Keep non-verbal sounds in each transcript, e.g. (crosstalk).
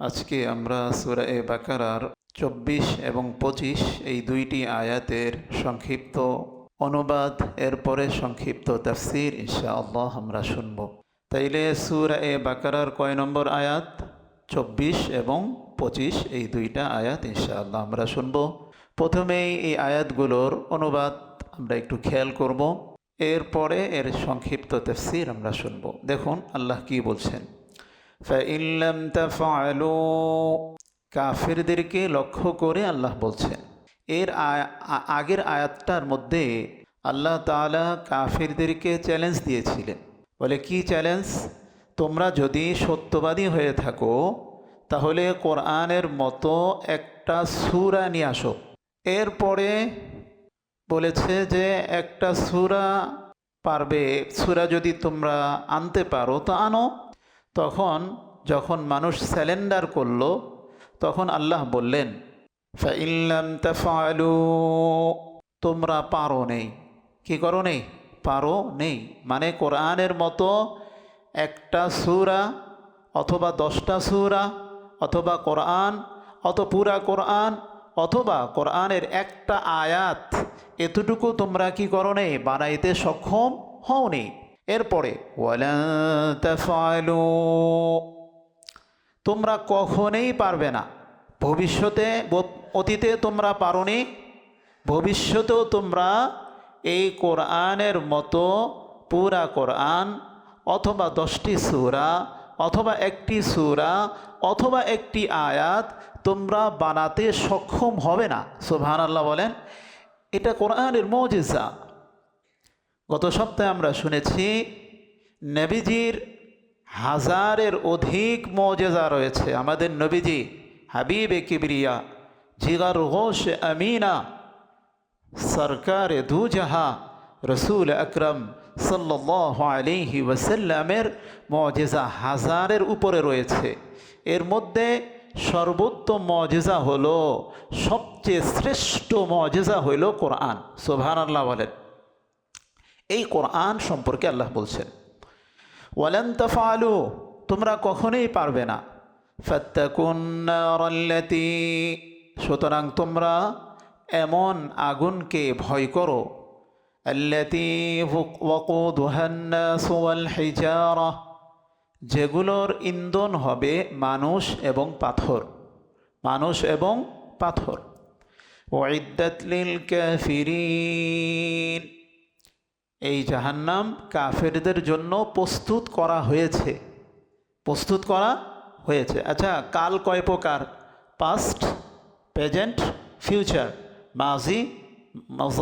আজকে আমরা সুরা এ বাকারার চব্বিশ এবং পঁচিশ এই দুইটি আয়াতের সংক্ষিপ্ত অনুবাদ, এরপরে সংক্ষিপ্ত তাফসির ইনশাআল্লাহ আমরা শুনব। তাইলে সুরা এ বাকারার কয় নম্বর আয়াত? চব্বিশ এবং পঁচিশ এই দুইটা আয়াত ইনশাআল্লাহ আমরা শুনব। প্রথমেই এই আয়াতগুলোর অনুবাদ আমরা একটু খেয়াল করব। এরপরে এর সংক্ষিপ্ত তাফসির আমরা শুনব। দেখুন আল্লাহ কি বলছেন। ফাইল্লাম কাফেরদেরকে লক্ষ্য করে আল্লাহ বলছেন। এর আগের আয়াতটার মধ্যে আল্লাহ তালা কাফিরদেরকে চ্যালেঞ্জ দিয়েছিলেন। বলে, কি চ্যালেঞ্জ তোমরা যদি সত্যবাদী হয়ে থাকো, তাহলে কোরআনের মতো একটা সুরা নিয়ে আসো। এরপরে বলেছে যে, একটা সুরা পারবে, সুরা যদি তোমরা আনতে পারো, তো আনো। তখন যখন মানুষ স্যালেন্ডার করল, তখন আল্লাহ বললেন তোমরা পারো নেই। কি করো নেই? পারো নেই। মানে কোরআনের মতো একটা সুরা অথবা দশটা সুরা অথবা কোরআন, অত পুরা কোরআন, অথবা কোরআনের একটা আয়াত, এতটুকু তোমরা কি করো নেই? বানাইতে সক্ষম হওনি এরপরে তোমরা কখনোই পারবে না। ভবিষ্যতে, অতীতে তোমরা পারোনি, ভবিষ্যতেও তোমরা এই কোরআনের মতো পুরা কোরআন অথবা দশটি সুরা অথবা একটি সুরা অথবা একটি আয়াত তোমরা বানাতে সক্ষম হবে না। সুবহান আল্লাহ বলেন, এটা কোরআনের মজিজা। গত সপ্তাহে আমরা শুনেছি নবীজির হাজারের অধিক মজেজা রয়েছে। আমাদের নবীজি হাবিবে কিবরিয়া, জিগার গোশ আমিনা, সরকার দু জাহা রসুল আকরম সাল্লাহ আলিহি ওয়াসাল্লামের মজেজা হাজারের উপরে রয়েছে। এর মধ্যে সর্বোত্তম মজেজা হলো, সবচেয়ে শ্রেষ্ঠ মজেজা হইল কোরআন। সোভান আল্লাহ বলেন। এই কোরআন সম্পর্কে আল্লাহ বলছেন, ওয়ালান তাফালু তোমরা কখনোই পারবে না। ফাত্তাকুন্নারাল্লাতি সুতরাং তোমরা এমন আগুনকে ভয় করো। যেগুলোর ইন্ধন হবে মানুষ এবং পাথর, মানুষ এবং পাথর। ওয়াইদ্দাত লিল কাফিরিন এই জাহান্নাম কাফেরদের জন্য প্রস্তুত করা হয়েছে। প্রস্তুত করা হয়েছে। আচ্ছা কাল কয় প্রকার? পাস্ট প্রেজেন্ট ফিউচার মাজি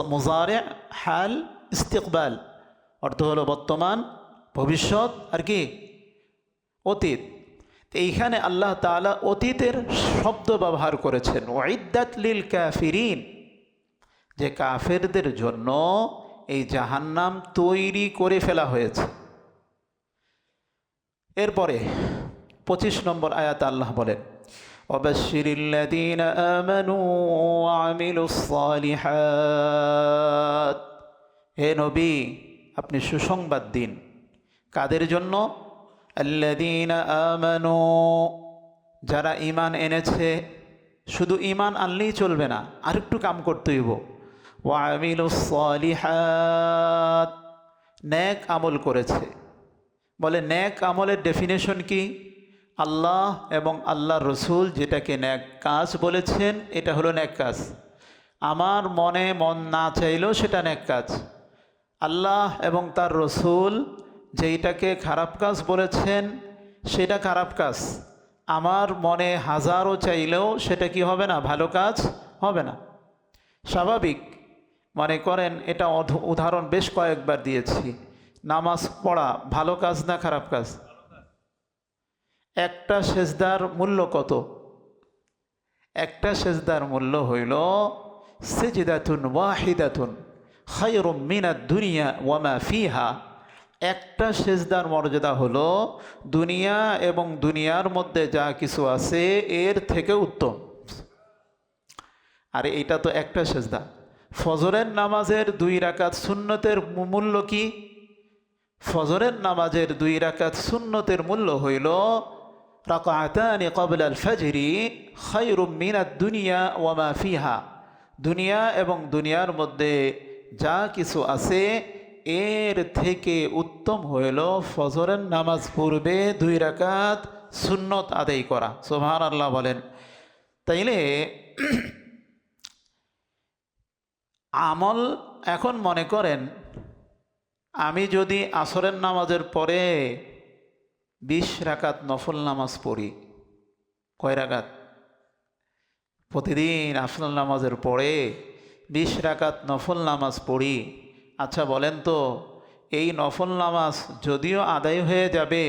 মুজারে, হাল, ইস্তিকবাল। অর্থ হলো বর্তমান, ভবিষ্যৎ আর কি? অতীত। এইখানে আল্লাহ তাআলা অতীতের শব্দ ব্যবহার করেছেন। ওয়াইদ্দাত লিল কাফিরিন। যে কাফেরদের জন্য এই জাহান্নাম তৈরি করে ফেলা হয়েছে এরপরে পঁচিশ নম্বর আয়াত আল্লাহ বলেন وبشر الذين آمنوا وعملوا الصالحات হে নবী আপনি সুসংবাদ দিন কাদের জন্য الذين آمنوا যারা ইমান এনেছে শুধু ইমান আনলেই চলবে না আরেকটু কাম করতে হইব ওয়ামিলুস সালিহাত। ন্যাক আমল করেছে। বলে ন্যাক আমলের ডেফিনেশন কি? আল্লাহ এবং আল্লাহ রসুল যেটাকে ন্যাক কাজ বলেছেন, এটা হলো ন্যাক কাজ। আমার মনে মন না চাইলেও সেটা ন্যাক কাজ। আল্লাহ এবং তার রসুল যেইটাকে খারাপ কাজ বলেছেন, সেটা খারাপ কাজ। আমার মনে হাজারও চাইলেও সেটা কি হবে না? ভালো কাজ হবে না। স্বাভাবিক। মনে করেন এটা উদাহরণ বেশ কয়েকবার দিয়েছি। নামাজ পড়া ভালো কাজ না খারাপ কাজ? একটা সেজদার মূল্য কত? একটা সেজদার মূল্য হইল সেজিদাতুন ওয়াহিদাতুন, খায়রুম মিনাদ দুনিয়া ওয়ামা ফিহা। একটা সেজদার মর্যাদা হলো দুনিয়া এবং দুনিয়ার মধ্যে যা কিছু আছে এর থেকে উত্তম। আর এটা তো একটা সেজদা। ফজরের নামাজের দুই রাকাত সুন্নতের মূল্য কি? ফজরের নামাজের দুই রাকাত সুন্নতের মূল্য হইল, রাকাতানি ক্বাবলা আল ফাজরি খায়রুম মিনাদ দুনিয়া ওয়া মা ফিহা। দুনিয়া এবং দুনিয়ার মধ্যে যা কিছু আছে, এর থেকে উত্তম হইল ফজরের নামাজ পূর্বে দুই রাকাত সুন্নত আদায় করা। সোহান আল্লাহ বলেন। তাইলে আমল এখন মনে করেন, আমি যদি আসরের নামাজের পরে বিশ রাকাত নফল নামাজ পড়ি, কয় রাকাত? প্রতিদিন আসল নামাজের পরে বিশ রাকাত নফল নামাজ পড়ি। আচ্ছা বলেন তো, এই নফল নামাজ যদিও আদায় হয়ে যাবে,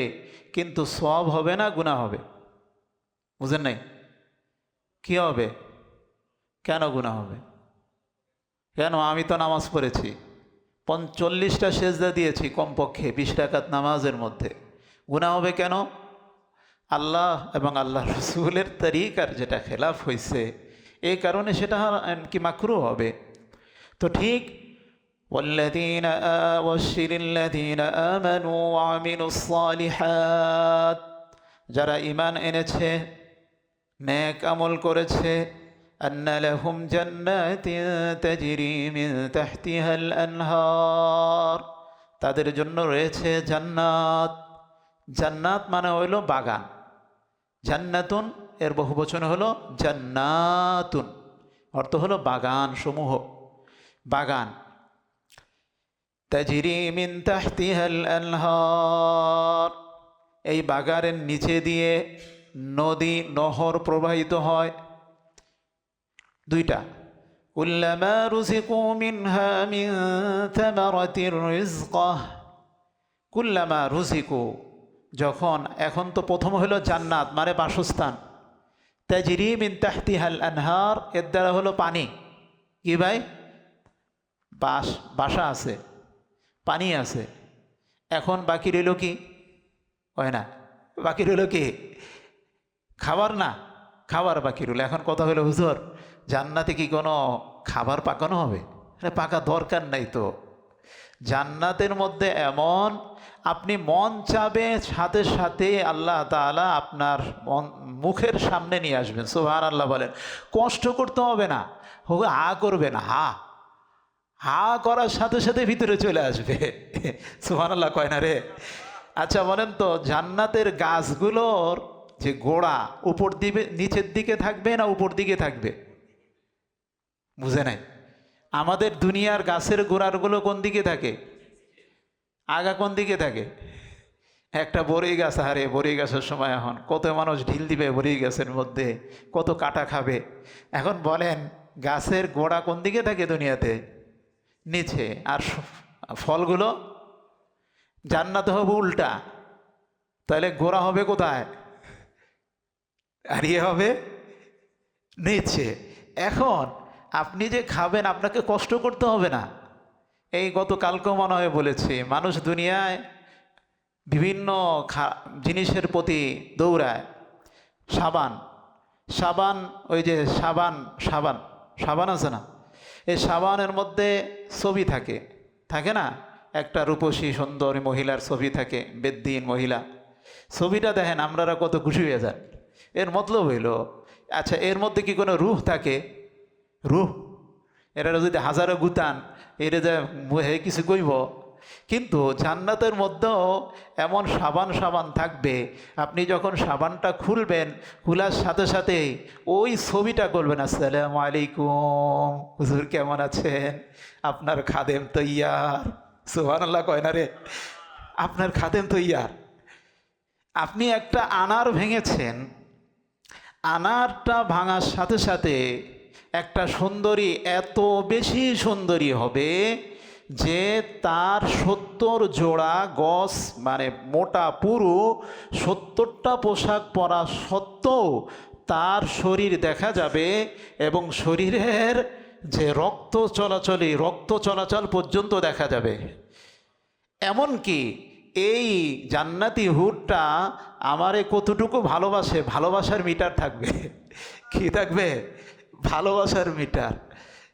কিন্তু সব হবে না গুণা হবে? বুঝেন নাই? কী হবে? কেন গুণা হবে? কেন আমি তো নামাজ পড়েছি পঞ্চল্লিশটা সেজদা দিয়েছি কমপক্ষে বিশ রাকাত নামাজের মধ্যে গুণা হবে কেন আল্লাহ এবং আল্লাহ রসুলের তরিকার যেটা খেলাফ হয়েছে এই কারণে সেটা কি মাকরু হবে তো ঠিক والذين أبشر الذين آمنوا وعملوا الصالحات যারা ইমান এনেছে নেক আমল করেছে أن لهم جنات تجري من تحتها الأنهار তাদের জন্য রয়েছে জান্নাত জান্নাত মানে হইল বাগান জান্নাতুন এর বহু বচন হলো জান্নাতুন অর্থ হলো বাগান সমূহ বাগান তাজিরি মিন তাহতিহাল আনহার এই বাগানের নিচে দিয়ে নদী নহর প্রবাহিত হয় দুইটা। কুল্লামা রুজিকু মিন কুল্লামা যখন, এখন তো প্রথম হলো জান্নাত মানে বাসস্থান। তাজিরি মিন তাহতিহাল আনহার, এর দ্বারা হলো পানি। কি ভাই? বাস বাসা আছে, পানি আছে। এখন বাকি রইল কি? হয় না। বাকি রইল কি? খাবার না। খাবার বাকি রইল। এখন কথা হলো, হুজুর, জান্নাতে কি কোনো খাবার পাকানো হবে? আরে, পাকা দরকার নাই তো। জান্নাতের মধ্যে এমন, আপনি মন চাবে, সাথে সাথে আল্লাহ তাআলা আপনার মন, মুখের সামনে নিয়ে আসবেন। সোহান আল্লাহ বলেন। কষ্ট করতে হবে না। হোক হা করবে না, হা। হা করার সাথে সাথে ভিতরে চলে আসবে। সোহান আল্লাহ কয় না রে? আচ্ছা বলেন তো, জান্নাতের গাছগুলোর যে গোড়া উপর দিকে নিচের দিকে থাকবে না উপর দিকে থাকবে? বুঝে নাই? আমাদের দুনিয়ার গাছের গোড়ারগুলো কোন দিকে থাকে? আগা কোন দিকে থাকে? একটা বড়ই গাছ হারে বড়ই গাছের সময় এখন কত মানুষ ঢিল দিবে বড়ই গাছের মধ্যে, কত কাটা খাবে। এখন বলেন, গাছের গোড়া কোন দিকে থাকে দুনিয়াতে? নিচে। আর ফলগুলো? জান্নাতে হবে উল্টা। তাহলে গোড়া হবে কোথায়? আর ইয়ে হবে নিচে এখন আপনি যে খাবেন, আপনাকে কষ্ট করতে হবে না। এই গত কালকেও মনে হয় বলেছি, মানুষ দুনিয়ায় বিভিন্ন জিনিসের প্রতি দৌড়ায়। সাবান সাবান, ওই যে সাবান সাবান সাবান আছে না? এই সাবানের মধ্যে ছবি থাকে। থাকে না? একটা রূপসী সুন্দরী মহিলার ছবি থাকে, বেদ্দিন মহিলা। ছবিটা দেখেন আপনারা কত খুশি হয়ে যান এর মতলব হইল আচ্ছা এর মধ্যে কি কোনো রুহ থাকে? রুহ? এরা যদি হাজারো গুতান, এরা যে হে কিছু কইব। কিন্তু জান্নাতের মধ্যেও এমন সাবান সাবান থাকবে, আপনি যখন সাবানটা খুলবেন, খোলার সাথে সাথে ওই ছবিটা করবেন, আসসালাম আলাইকুম, হুজুর কেমন আছেন? আপনার খাদেম তৈয়ার সুহান আল্লাহ কয় না রে, আপনার খাদেম তৈয়ার আপনি একটা আনার ভেঙেছেন আনারটা ভাঙার সাথে সাথে একটা সুন্দরী এত বেশি সুন্দরী হবে যে তার সত্তর জোড়া গস মানে মোটা পুরু, সত্তরটা পোশাক পরা সত্ত্বেও তার শরীর দেখা যাবে এবং শরীরের যে রক্ত চলাচলই রক্ত চলাচল পর্যন্ত দেখা যাবে। এমনকি এই জান্নাতি হুডটা আমারে কতটুকু ভালোবাসে? ভালোবাসার মিটার থাকবে। (laughs) কি থাকবে? ভালোবাসার মিটার।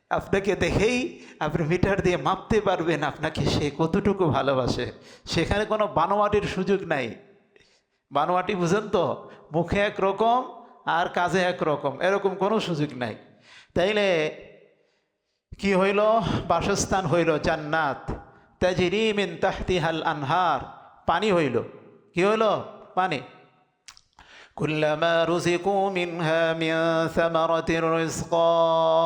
আপনাকে দেখেই আপনি মিটার দিয়ে মাপতে পারবেন আপনাকে সে কতটুকু ভালোবাসে। সেখানে কোনো বানোয়াটির সুযোগ নাই। বানোয়াটি বুঝেন তো? মুখে একরকম আর কাজে একরকম। এরকম কোনো সুযোগ নাই। তাইলে কি হইল? বাসস্থান হইল জান্নাত। তাজিরি মিন তাহতিহাল আনহার। পানি হইল। কি হইল? পানি। কুল্লামা রিজকা।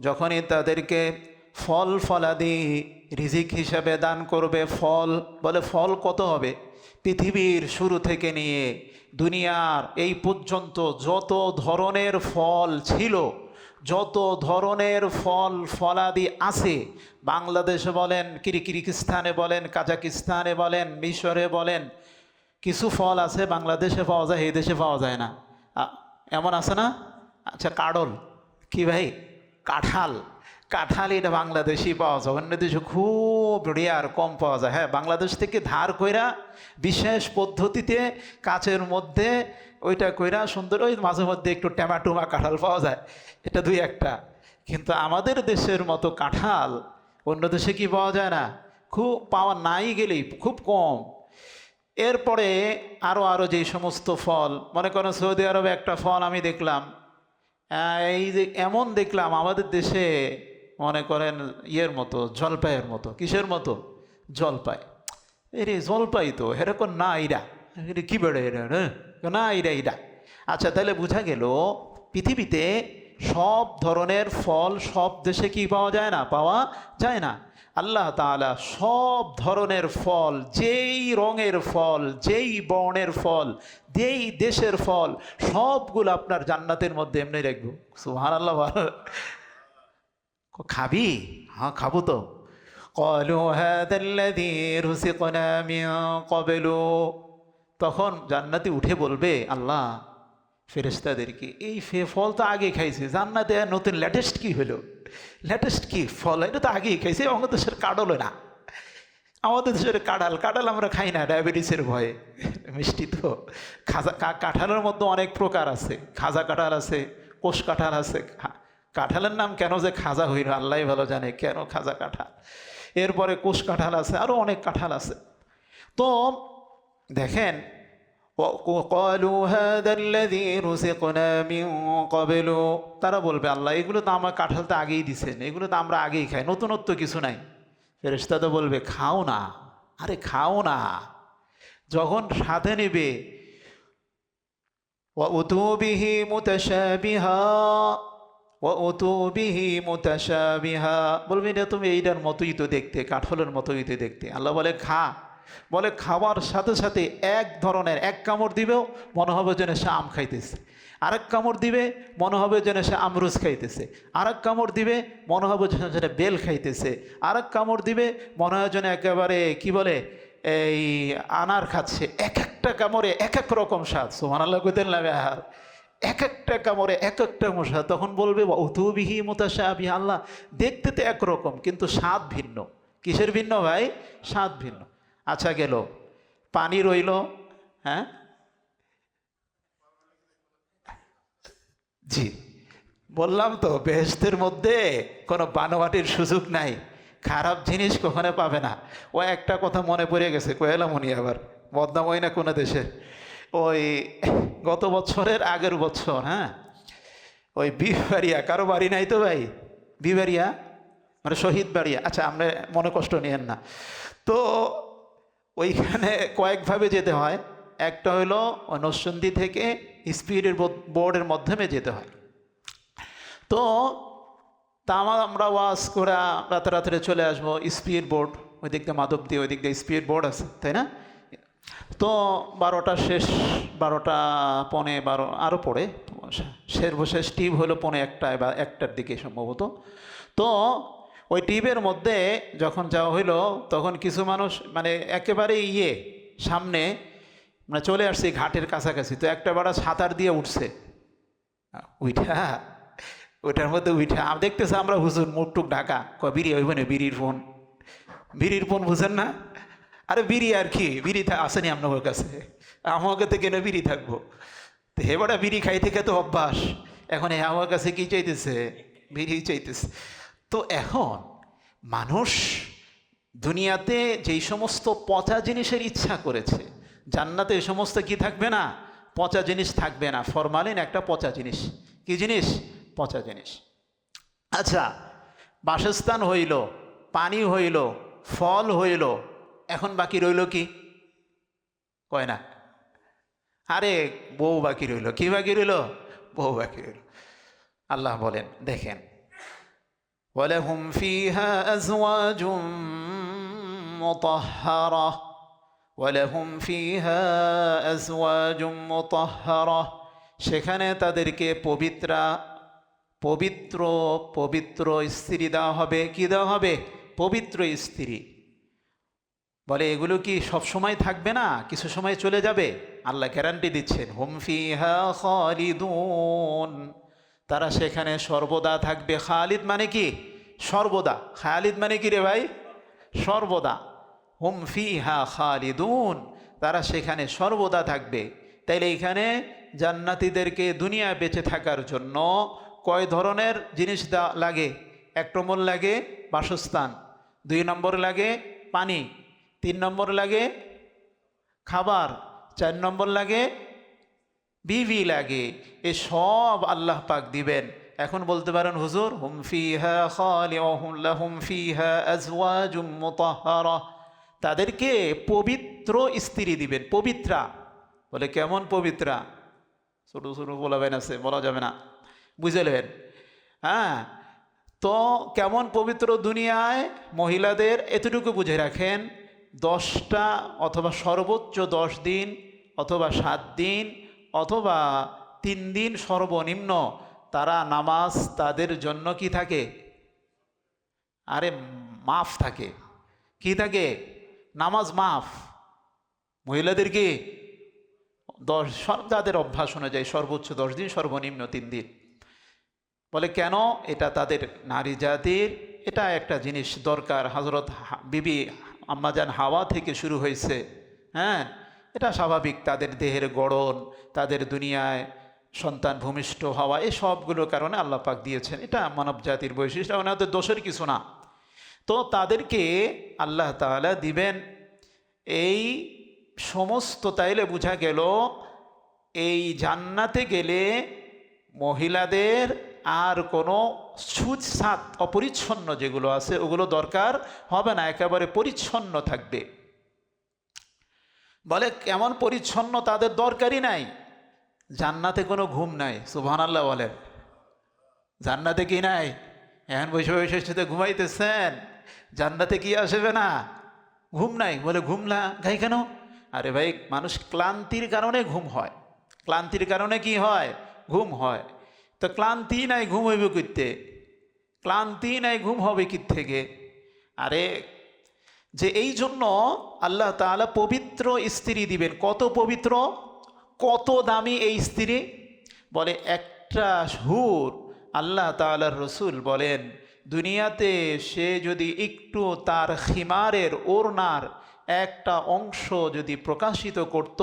যখনই তাদেরকে ফল ফলাদি রিজিক হিসাবে দান করবে, ফল, বলে ফল কত হবে? পৃথিবীর শুরু থেকে নিয়ে দুনিয়ার এই পর্যন্ত যত ধরনের ফল ছিল যত ধরনের ফল ফলাদি আছে, বাংলাদেশে বলেন, কিরিকিরিকিস্তানে বলেন, কাজাকিস্তানে বলেন, মিশরে বলেন, কিছু ফল আছে বাংলাদেশে পাওয়া যায়, এই দেশে পাওয়া যায় না। এমন আছে না? আচ্ছা কাডল। কি ভাই? কাঁঠাল। কাঁঠাল এটা বাংলাদেশি পাওয়া যায়। অন্য দেশে খুব রেয়ার কম পাওয়া যায়। হ্যাঁ বাংলাদেশ থেকে ধার কইরা বিশেষ পদ্ধতিতে কাচের মধ্যে ওইটা কইরা সুন্দর, ওই মাঝে মধ্যে একটু ট্যামাটুমা কাঁঠাল পাওয়া যায়। এটা দুই একটা। কিন্তু আমাদের দেশের মতো কাঁঠাল অন্য দেশে কি পাওয়া যায় না? খুব পাওয়া নাই গেলেই খুব কম। এরপরে আরও আরও যেই সমস্ত ফল, মনে করেন সৌদি আরবে একটা ফল আমি দেখলাম। এই যে এমন দেখলাম আমাদের দেশে, মনে করেন ইয়ের মতো, জলপাইয়ের মতো। কিসের মতো? জলপাই। এরে, জলপাই তো, এরকম না এটা কী বেড়ে এরা হ্যাঁ? না ইরা ইরা আচ্ছা তাহলে বোঝা গেল পৃথিবীতে সব ধরনের ফল সব দেশে কি পাওয়া যায় না পাওয়া যায় না আল্লাহ তাআলা সব ধরনের ফল যেই রঙের ফল যেই বর্ণের ফল যেই দেশের ফল সবগুলো আপনার জান্নাতের মধ্যে এমনি রাখবো সুহান আল্লাহ খাবি হ্যাঁ খাবো তো قالوا هذا الذي رزقنا من قبل তখন জান্নাতে উঠে বলবে, আল্লাহ ফেরেস্তাদেরকে এই ফে, ফল তো আগে খাইছে, জান্নাতে নতুন লেটেস্ট কি হলো? লেটেস্ট কি ফল? এটা তো আগেই খাইছে আমাদের দেশের কাডল না। আমাদের দেশের কাঁঠাল কাঁঠাল আমরা খাই না, ডায়াবেটিসের ভয়ে। মিষ্টি তো। খাজা কাঁঠালের মধ্যে অনেক প্রকার আছে। খাজা কাঁঠাল আছে, কোষ কাঁঠাল আছে। কাঁঠালের নাম কেন যে খাজা হইল আল্লাহ ভালো জানে কেন খাজা কাঁঠাল। এরপরে কোষ কাঁঠাল আছে আরও অনেক কাঁঠাল আছে। তো দেখেন তারা বলবে, আল্লাহ, এগুলো তো আমার কাঁঠাল তো আগেই দিছেন, এগুলো তো আমরা আগেই খাই, নতুনত্ব কিছু নাই। ফেরেস্তা তো বলবে, খাও না, আরে খাও না। যখন সাথে নেবে ওতুবিহি মুতাশাবিহা ওতুবিহি মুতাশাবিহা। বলবে না তুমি এইটার মতোই তো দেখতে, কাঠলের মতোই তো দেখতে। আল্লাহ বলে, খা। বলে খাওয়ার সাথে সাথে এক ধরনের, এক কামড় দিবেও মনে হবে যেন সে আম খাইতেছে। আরেক কামড় দিবে, মনে হবে যেন সে আমরুজ খাইতেছে। আরেক কামড় দিবে, মনে হবে যেন সেটা বেল খাইতেছে। আরেক কামড় দিবে, মনে হয় যেন একেবারে, কি বলে, এই আনার খাচ্ছে। এক একটা কামড়ে এক এক রকম স্বাদ সোমান আল্লাহ কইতেন লাগে আর এক একটা কামড়ে এক একটা মশা তখন বলবে অতুবিহি মোতাশা আবি আল্লাহ দেখতে তো একরকম কিন্তু স্বাদ ভিন্ন। কিসের ভিন্ন ভাই? স্বাদ ভিন্ন। আচ্ছা গেল। পানি রইল হ্যাঁ? জি। বললাম তো বেহেস্তের মধ্যে কোনো বানোয়াটির সুযোগ নাই। খারাপ জিনিস কখনো পাবে না। ও একটা কথা মনে পড়ে গেছে কয়েলাম উনি আবার বদনাম হয় না কোনো দেশে? ওই গত বছরের আগের বছর হ্যাঁ? ওই বিবাড়িয়া কারও বাড়ি নাই তো ভাই? বিবাড়িয়া মানে শহীদ বাড়িয়া। আচ্ছা আমরা মনে কষ্ট নিয়েন না। তো ওইখানে কয়েকভাবে যেতে হয়। একটা হলো নরসিংদী থেকে স্পিডের বোর্ডের মাধ্যমে যেতে হয়। তো তা আমার ওয়াজ করে রাতে রাত্রে চলে আসব, স্পিড বোর্ড ওই দিক দিয়ে মাধব দিয়ে ওই দিক দিয়ে স্পিড বোর্ড আছে, তাই না? তো বারোটা শেষ, বারোটা পনে বারো আরও পড়ে। সর্বশেষ টিপ হলো পনে একটা বা একটার দিকে সম্ভবত। তো ওই টিপের মধ্যে যখন যাওয়া হইল, তখন কিছু মানুষ মানে একেবারে ইয়ে সামনে মানে চলে আসছে ঘাটের কাছাকাছি। তো একটা বাড়া সাঁতার দিয়ে উঠছে। উইঠা, ওইটার মধ্যে উইঠা। দেখতেছি আমরা হুজুর মুখটুক ঢাকা? ক বিড়ি হইব না বিড়ির ফোন? বিড়ির ফোন বুঝেন না? আরে বিড়ি আর কি, বিড়ি আসেনি আপনার কাছে? আমাকে তো কেন বিড়ি থাকব? তো হেবাটা বিড়ি খাইতে খেতে অভ্যাস। এখন এ আমার কাছে কি চাইতেছে? বিড়ি চাইতেছে। তো এখন মানুষ দুনিয়াতে যেই সমস্ত পচা জিনিসের ইচ্ছা করেছে, জান্নাতে এই সমস্ত কি থাকবে না? পচা জিনিস থাকবে না। ফরমালিন একটা পচা জিনিস। কি জিনিস? পচা জিনিস। আচ্ছা বাসস্থান হইল, পানি হইল, ফল হইল, এখন বাকি রইল কি? কয় না। আরে, বউ বাকি রইল। কি বাকি রইল? বউ বাকি রইল। আল্লাহ বলেন, দেখেন ولهم فيها أزواج مطهرة ولهم فيها أزواج مطهرة সেখানে তাদেরকে পবিত্রা পবিত্র পবিত্র স্ত্রী দেওয়া হবে কি দেওয়া হবে পবিত্র স্ত্রী বলে এগুলো কি সব সময় থাকবে না কিছু সময় চলে যাবে আল্লাহ গ্যারান্টি দিচ্ছেন হুম ফিহা খালিদুন তারা সেখানে সর্বদা থাকবে। খালিদ মানে কি? সর্বদা। খালিদ মানে কি রে ভাই? সর্বদা। হুম ফিহা খালিদুন। তারা সেখানে সর্বদা থাকবে। তাইলে এখানে জান্নাতিদেরকে দুনিয়া বেঁচে থাকার জন্য কয় ধরনের জিনিস লাগে? এক নম্বর লাগে বাসস্থান, দুই নম্বর লাগে পানি, তিন নম্বর লাগে খাবার, চার নম্বর লাগে বিবি লাগে এ সব আল্লাহ পাক দিবেন। এখন বলতে পারেন, হুজুর, হুম ফিহা খালিহুম ফিহা আজওয়াজুম মুতাহহারা তাদেরকে পবিত্র স্ত্রী দিবেন, পবিত্রা। বলে, কেমন পবিত্রা? ছোটো ছোটো বলাবেন আছে, বলা যাবে না। বুঝে নেবেন? হ্যাঁ? তো কেমন পবিত্র দুনিয়ায় মহিলাদের এতটুকু বুঝে রাখেন, দশটা অথবা সর্বোচ্চ দশ দিন অথবা সাত দিন অথবা তিন দিন সর্বনিম্ন তারা নামাজ তাদের জন্য কি থাকে? আরে মাফ থাকে। কি থাকে? নামাজ মাফ। মহিলাদের কি? দশ, সব যাদের অভ্যাস অনুযায়ী সর্বোচ্চ দশ দিন, সর্বনিম্ন তিন দিন। বলে কেন? এটা তাদের নারী জাতির, এটা একটা জিনিস দরকার। হজরত বিবি আম্মাজান হাওয়া থেকে শুরু হয়েছে। হ্যাঁ? এটা স্বাভাবিক, তাদের দেহের গড়ন, তাদের দুনিয়ায় সন্তান ভূমিষ্ঠ হওয়া এই সবগুলোর কারণে আল্লাহ পাক দিয়েছেন। এটা মানব জাতির বৈশিষ্ট্য ওনাদের দোষের কিছু না। তো তাদেরকে আল্লাহ তাআলা দিবেন, এই সমস্ত তাইলে বোঝা গেল, এই জান্নাতে গেলে মহিলাদের আর কোনো সুচাত অপরিচ্ছন্ন যেগুলো আছে, ওগুলো দরকার হবে না, একেবারে পরিচ্ছন্ন থাকবে। বলে, কেমন পরিচ্ছন্ন তাদের দরকারই নাই। জান্নাতে কোনো ঘুম নাই। সুবহান আল্লাহ বলেন। জান্নাতে কি নাই? এখন বসে বসে সাথে ঘুমাইতেছেন। জান্নাতে কি আসবে না? ঘুম নাই। বলে, ঘুম না। গাই কেন? আরে ভাই, মানুষ ক্লান্তির কারণে ঘুম হয়। ক্লান্তির কারণে কি হয়? ঘুম হয়। তো ক্লান্তি নাই ঘুম হইব করতে ক্লান্তি নাই ঘুম হবে কি থেকে আরে যে এই জন্য আল্লাহ তাআলা পবিত্র স্ত্রী দিবেন। কত পবিত্র? কত দামি এই স্ত্রী বলে একটা হুর আল্লাহ তাআলার রসুল বলেন, দুনিয়াতে সে যদি একটু তার খিমারের ওরনার একটা অংশ যদি প্রকাশিত করত,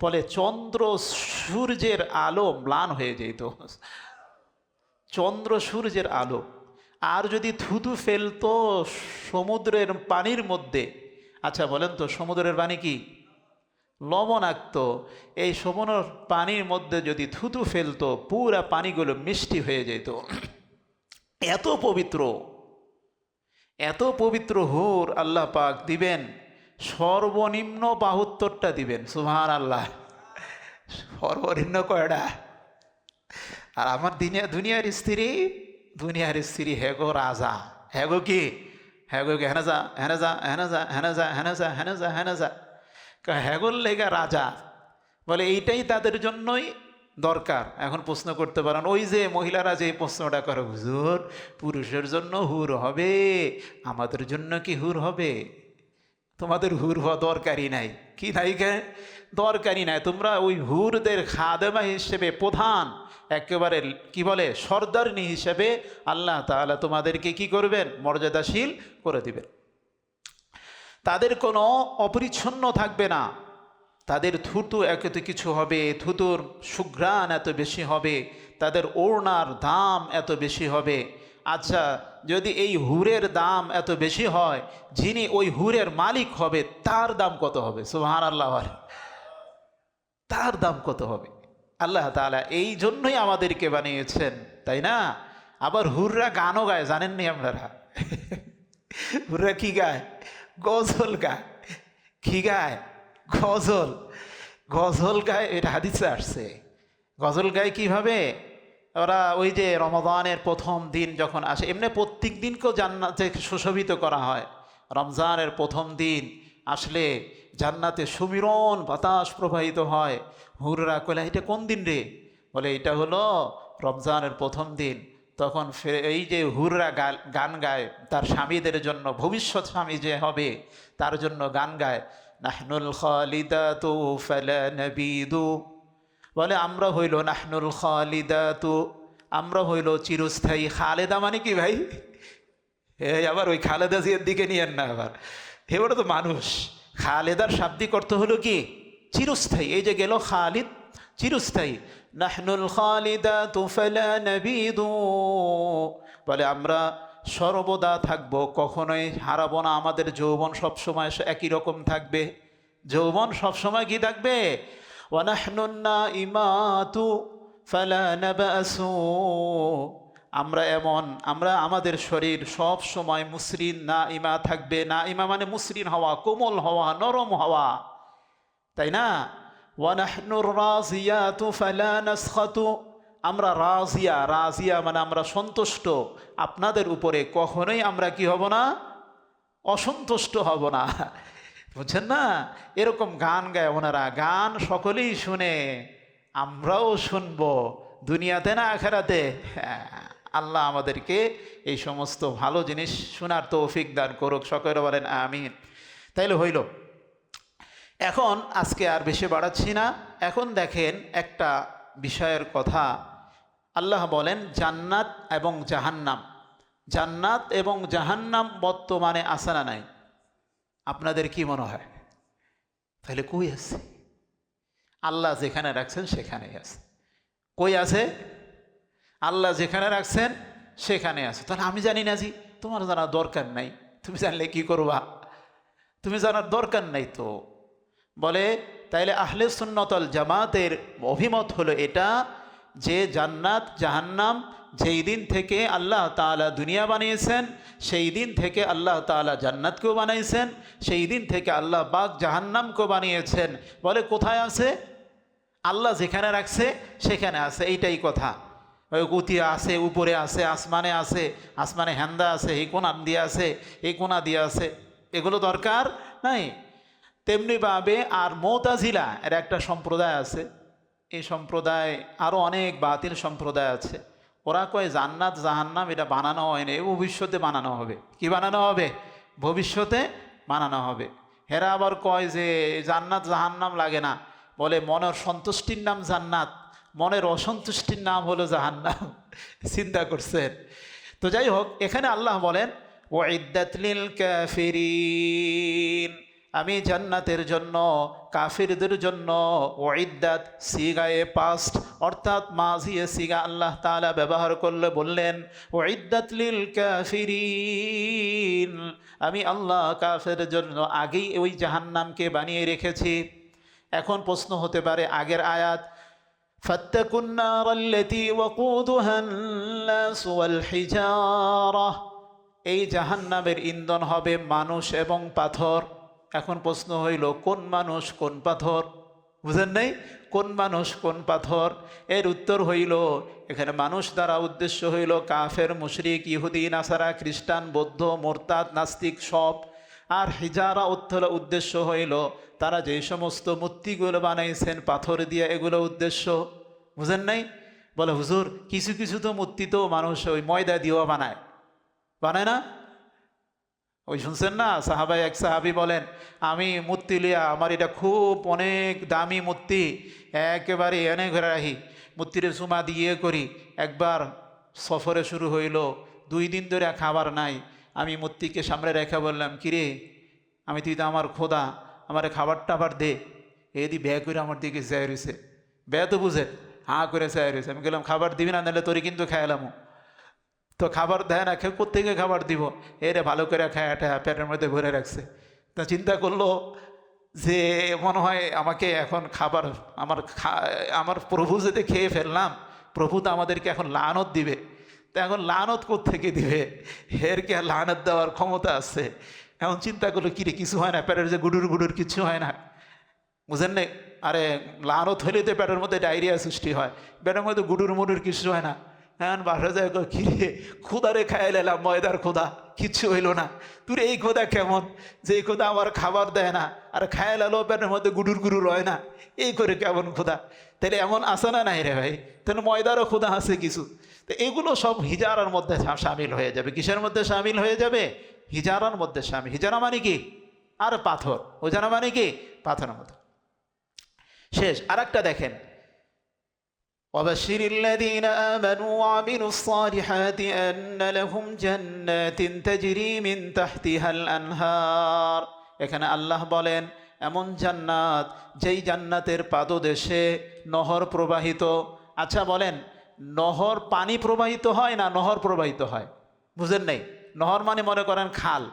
ফলে চন্দ্র সূর্যের আলো ম্লান হয়ে যেত। চন্দ্র সূর্যের আলো। আর যদি থুতু ফেলতো সমুদ্রের পানির মধ্যে আচ্ছা বলেন তো, সমুদ্রের পানি কি? লবণাক্ত এই সমুদ্র পানির মধ্যে যদি থুতু ফেলতো, পুরা পানিগুলো মিষ্টি হয়ে যেত। এত পবিত্র। এত পবিত্র হুর আল্লাহ পাক দিবেন। সর্বনিম্ন বাহুত্তরটা দিবেন সুহান আল্লাহ সর্বনিম্ন কয়টা? আর আমার দিনিয়া দুনিয়ার স্ত্রী দুনিয়ার স্ত্রী হেগো রাজা। হেগো কি? হেগো কি? হেনজা হেনজা হেনজা হেনজা যা হেনা যা হেনা যা হেনা যা হেগোর লেগা রাজা। বলে এইটাই তাদের জন্যই দরকার। এখন প্রশ্ন করতে পারেন, ওই যে মহিলারা যে প্রশ্নটা করে, হুজুর, পুরুষের জন্য হুর হবে, আমাদের জন্য কি হুর হবে? তোমাদের হুর হওয়া দরকারই নাই। কি নাই কে? দরকারই নাই। তোমরা ওই হুরদের খাদেমা হিসেবে প্রধান, একেবারে কি বলে, সর্দারনি হিসেবে আল্লাহ তাহলে তোমাদেরকে কি করবেন? মর্যাদাশীল করে দিবেন। তাদের কোনো অপরিচ্ছন্ন থাকবে না। তাদের থুতু এত কিছু হবে, থুতুর সুঘ্রাণ এত বেশি হবে, তাদের ওড়নার দাম এত বেশি হবে। আচ্ছা যদি এই হুরের দাম এত বেশি হয়, যিনি ওই হুরের মালিক হবে, তার দাম কত হবে? সুহান আল্লাহ তার দাম কত হবে? আল্লাহ তাআলা এই জন্যই আমাদেরকে বানিয়েছেন, তাই না? আবার হুররা গানও গায়, জানেননি আপনারা? (laughs) হুররা কি গায়? গজল গায়। কি গায়? গজল। গজল গায়, এটা হাদিসে আসছে। গজল গায় কীভাবে? ওরা ওই যে রমজানের প্রথম দিন যখন আসে, এমনি প্রত্যেক দিনকেও জান্নাতে সুশোভিত করা হয়। রমজানের প্রথম দিন আসলে জান্নাতে সুমিরন বাতাস প্রবাহিত হয়। হুররা কলে এটা কোন দিন রে? বলে, এটা হলো রমজানের প্রথম দিন। তখন এই যে হুররা গান গায়, তার স্বামীদের জন্য, ভবিষ্যৎ স্বামী যে হবে, তার জন্য গান গায়, নাহনুল খালিদাতু ফালা নাবিদু বলে, আমরা হইল নাহনুল খালিদাতু। আমরা হইল চিরস্থায়ী খালেদা মানে কি ভাই? এই আবার ওই খালেদা জিয়ার দিকে নিয়েন না আবার। হে এবারে তো মানুষ। খালেদার শাব্দিক অর্থ হলো কি? চিরস্থায়ী। এই যে গেল খালিদ, চিরস্থায়ী। নাহনুল খালিদা তুফালা নবিদু। বলে, আমরা সর্বদা থাকব, কখনোই হারাবো না। আমাদের যৌবন সবসময় একই রকম থাকবে। যৌবন সবসময় কি থাকবে? ওয়ানাহনুন্না ইমাতু ফালা নাবাসু। আমরা এমন, আমরা আমাদের শরীর সব সময় মুসরিন না ইমা থাকবে। না ইমা মানে মুসরিন হওয়া, কোমল হওয়া, নরম হওয়া। তাই না? ওয়ানাহনুর রাজিয়াতু ফালা নাসখাতু। আমরা রাজিয়া রাজিয়া মানে আমরা সন্তুষ্ট। আপনাদের উপরে কখনোই আমরা কি হব না? অসন্তুষ্ট হব না। বুঝছেন না? এরকম গান গায় ওনারা। গান সকলেই শুনে আমরাও শুনব দুনিয়াতে না আখেরাতে? হ্যাঁ, আল্লাহ আমাদেরকে এই সমস্ত ভালো জিনিস শোনার তৌফিক দান করুক সকলে বলেন আমিন। তাইলে হইল। এখন আজকে আর বেশি বাড়াচ্ছি না। এখন দেখেন একটা বিষয়ের কথা। আল্লাহ বলেন জান্নাত এবং জাহান্নাম। জান্নাত এবং জাহান্নাম বর্তমানে আসে না নাই। আপনাদের কি মনে হয়? তাহলে কই আছে? আল্লাহ যেখানে রাখছেন সেখানেই আছে। কই আছে? আল্লাহ যেখানে রাখছেন সেখানে আছে। তাহলে আমি জানি না জি, তোমার জানার দরকার নাই। তুমি জানলে কি করবা? তুমি জানার দরকার নাই তো। বলে, তাইলে আহলে সুন্নতল জামাতের অভিমত হলো এটা যে জান্নাত জাহান্নাম যেই দিন থেকে আল্লাহ তাআলা দুনিয়া বানিয়েছেন, সেই দিন থেকে আল্লাহ তাআলা জান্নাতকেও বানিয়েছেন সেই দিন থেকে আল্লাহ বাগ জাহান্নামকেও বানিয়েছেন। বলে কোথায় আছে? আল্লাহ যেখানে রাখছে, সেখানে আছে। এইটাই কথা। গুতি আছে, উপরে আছে, আসমানে আছে, আসমানে হ্যান্দা আছে, এই কোনা দিয়ে আছে, এই কোনা দিয়ে আছে। এগুলো দরকার নাই। তেমনিভাবে আর মৌতাজিলা, এর একটা সম্প্রদায় আছে। এই সম্প্রদায় আরও অনেক বাতিল সম্প্রদায় আছে। ওরা কয়, জান্নাত, জাহান্নাম, এটা বানানো হয়নি ভবিষ্যতে বানানো হবে। কি বানানো হবে? ভবিষ্যতে বানানো হবে। হেরা আবার কয় যে, জান্নাত, জাহান্নাম লাগে না। বলে, মনের সন্তুষ্টির নাম জান্নাত, মনের অসন্তুষ্টির নাম হলো জাহান্নাম। (laughs) চিন্তা করছেন। তো যাই হোক, এখানে আল্লাহ বলেন ওয়াইদাতলিল কাফিরিন। আমি জান্নাতের জন্য, কাফিরদের জন্য ওয়াইদাত সিগায়ে, পাস্ট অর্থাৎ মাঝিয়ে সিগা আল্লাহ তাআলা ব্যবহার করলে বললেন ওয়াইদাতলিল কাফিরিন আমি আল্লাহ কাফের জন্য আগেই ওই জাহান্নামকে বানিয়ে রেখেছি এখন প্রশ্ন হতে পারে আগের আয়াত فاتقوا النار التي وقودها الناس والحجارة এই জাহান্নামের ইন্ধন হবে মানুষ এবং পাথর এখন প্রশ্ন হইল কোন মানুষ কোন পাথর বুঝেন নাই কোন মানুষ কোন পাথর? এর উত্তর হইল, এখানে মানুষ দ্বারা উদ্দেশ্য হইল কাফের, মুশরিক, ইহুদি, নাসারা, খ্রিস্টান, বৌদ্ধ, মোরতাদ, নাস্তিক সব। আর হিজারা উত্থল উদ্দেশ্য হইল, তারা যে সমস্ত মূর্তিগুলো বানাইছেন, পাথর দিয়ে এগুলো উদ্দেশ্য। বুঝেন নাই? বলে, হুজুর, কিছু কিছু তো মূর্তি তো মানুষ ওই ময়দা দিয়েও বানায়। বানায় না? ওই শুনছেন না? সাহাবাই এক সাহাবি বলেন, আমি মূর্তি লিয়া আমার এটা খুব অনেক দামি মূর্তি, একেবারে এনে ঘরে রাখি। মূর্তির চুমা দিয়ে করি, একবার সফরে শুরু হইল, দুই দিন ধরে খাবার নাই। আমি মূর্তিকে সামনে রেখে বললাম, কিরে, আমি তুই তো আমার খোদা, আমার খাবার টাবার দে। এদি ব্যয় করে আমার দিকে চাই রয়েছে ব্যয় তো বুঝে হাঁ করে চাই রয়েছে আমি গেলাম খাবার দিবি না, নাহলে তোরে কিন্তু খাইলামও। তো খাবার দেয় না খেয়ে কোথেকে খাবার দিব? এরে ভালো করে খায় ঠেয়া পেটের মধ্যে ভরে রাখছে। তা চিন্তা করল যে মনে হয় আমাকে এখন খাবার, আমার আমার প্রভু যদি খেয়ে ফেললাম, প্রভু তো আমাদেরকে এখন লানত দিবে। তো এখন লানত থেকে দিবে? হের কি লানত দেওয়ার ক্ষমতা আছে? এখন চিন্তা করল কিরে কিছু হয় না? পেটের যে গুডুর গুডুর কিছু হয় না? বুঝেন নাই আরে, লানত হলে তো পেটের মধ্যে ডায়রিয়া সৃষ্টি হয়, পেটের মধ্যে গুডুর মুডুর কিছু হয় না। হ্যাঁ বাসা যায় কিরে? ক্ষুদারে খাই লাম ময়দার খোদা কিচ্ছু হইল না। তোর এই খোদা কেমন? যে এই খোদা আমার খাবার দেয় না, আর খায় লালো পেটের মধ্যে গুডুর গুডুর হয় না। এই করে কেমন খোদা তাহলে এমন আসে না নাই রে ভাই? তাহলে ময়দারও খোদা আছে কিছু। তো এগুলো সব হিজারার মধ্যে সামিল হয়ে যাবে। কিসের মধ্যে সামিল হয়ে যাবে? হিজারার মধ্যে সামিল। হিজারা মানে কি? আর পাথর। ওজানা মানে কি? পাথরের মতো শেষ আর দেখেন। وبشر الذين آمنوا وعملوا الصالحات أن لهم جنات تجري من تحتها الأنهار এখানে আল্লাহ বলেন এমন জান্নাত যেই জান্নাতের পাদদেশে নহর প্রবাহিত আচ্ছা বলেন নহর পানি প্রবাহিত হয় না নহর প্রবাহিত হয় বুঝেন নেই নহর মানে মনে করেন খাল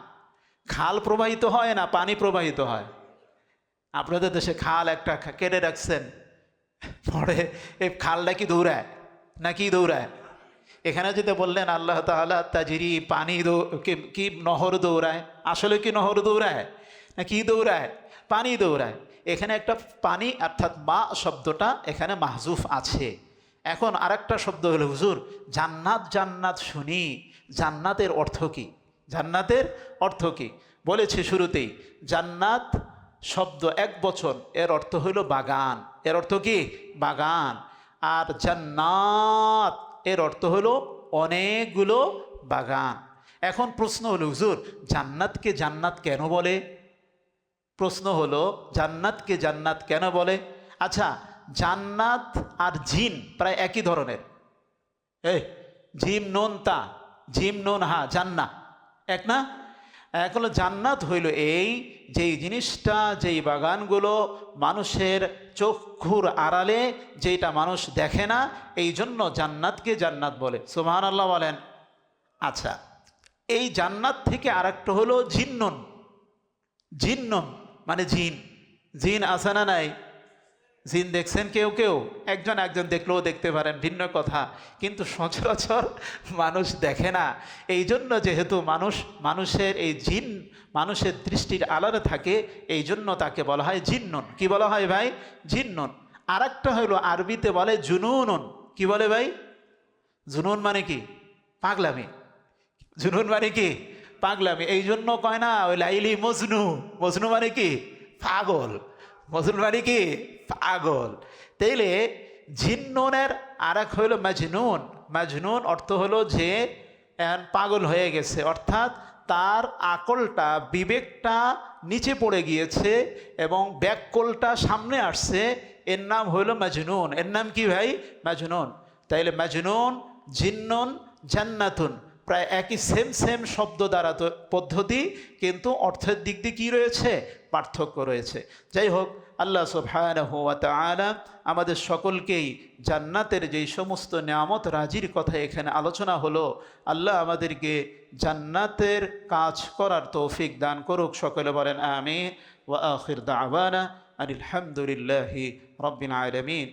খাল প্রবাহিত হয় না পানি প্রবাহিত হয় আপনাদের দেশে খাল একটা খা- কেটে রাখছেন পরে এই খালটা কি দৌড়ায়? না কি দৌড়ায়? এখানে যদি বললেন, আল্লাহ তাআলা তাজিরি পানি কি- নহর দৌড়ায়? আসলে কি নহর দৌড়ায়? না কি দৌড়ায়? পানি দৌড়ায়। এখানে একটা পানি, অর্থাৎ মা শব্দটা এখানে মাহজুফ আছে। এখন আরেকটা শব্দ হলো, হুজুর, জান্নাত জান্নাত শুনি। জান্নাতের অর্থ কি? জান্নাতের অর্থ কি? বলেছি শুরুতেই, জান্নাত শব্দ এক বচন, এর অর্থ হইল বাগান। এর অর্থ কি? বাগান। আর জান্নাত, এর অর্থ হলো অনেকগুলো বাগান। এখন প্রশ্ন হলো, হুজুর, জান্নাতকে জান্নাত কেন বলে? প্রশ্ন হলো, জান্নাতকে জান্নাত কেন বলে? আচ্ছা জান্নাত আর জিন প্রায় একই ধরনের। এই, জিম, নুন, তা। জিম, নুন, হা জান্না এক না? এক হলো জান্নাত হইল এই যেই জিনিসটা, যেই বাগানগুলো মানুষের চক্ষুর আড়ালে যেটা মানুষ দেখে না এই জন্য জান্নাতকে জান্নাত বলে। সুবহান আল্লাহ বলেন আচ্ছা এই জান্নাত থেকে আরেকটা হলো জিন্নন। জিন্নন মানে জিন। জিন আছে না নাই? জিন দেখছেন কেউ কেউ? একজন একজন দেখলেও দেখতে পারেন, ভিন্ন কথা। কিন্তু সচরাচর মানুষ দেখে না। এই জন্য যেহেতু মানুষ, মানুষের এই জিন, মানুষের দৃষ্টির আলাদা থাকে এই জন্য তাকে বলা হয় জিন্নন। কি বলা হয় ভাই? জিন্নন। আর একটা হলো আরবিতে বলে জুনুনন। কি বলে ভাই? জুনুন মানে কি? পাগলামি। জুনুন মানে কি? পাগলামি। এই জন্য কয় না, ওই লাইলি মজনু। মজনু মানে কি? পাগল। মজনু মানে কি? পাগল। তাইলে ঝিন্নুনের আর এক হইল মাজনুন। মাজনুন অর্থ হলো যে পাগল হয়ে গেছে। অর্থাৎ তার আকলটা, বিবেকটা নিচে পড়ে গিয়েছে এবং ব্যাককলটা সামনে আসছে। এর নাম হইল মাজনুন। এর নাম কি ভাই? মাজনুন। তাইলে মাজনুন জিন্নুন জান্নাতুন। প্রায় একই সেম সেম শব্দ দ্বারা পদ্ধতি, কিন্তু অর্থের দিক দিয়ে কী রয়েছে? পার্থক্য রয়েছে। যাই হোক, আল্লাহ তাআলা আমাদের সকলকেই জান্নাতের যেই সমস্ত নিয়ামত রাজির কথা এখানে আলোচনা হলো, আল্লাহ আমাদেরকে জান্নাতের কাজ করার তৌফিক দান করুক, সকলে বলেন আমিন। ওয়া আখির দাওয়ানা আনিল হামদুলিল্লাহি রাব্বিল আলামিন।